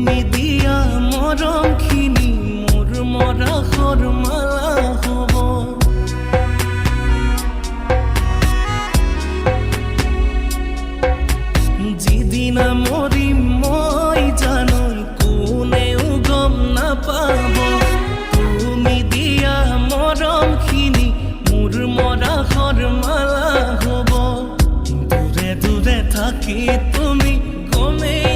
তুমি দিয়া মৰম খিনি মরা মৰা মালা হ'ব। যিদিনা মৰিম মই জানো কোনেও গম নাপাব। তুমি দিয়া মৰম খিনি মরা মৰা মালা হ'ব। দূরে দূরে থাকি তুমি গমেই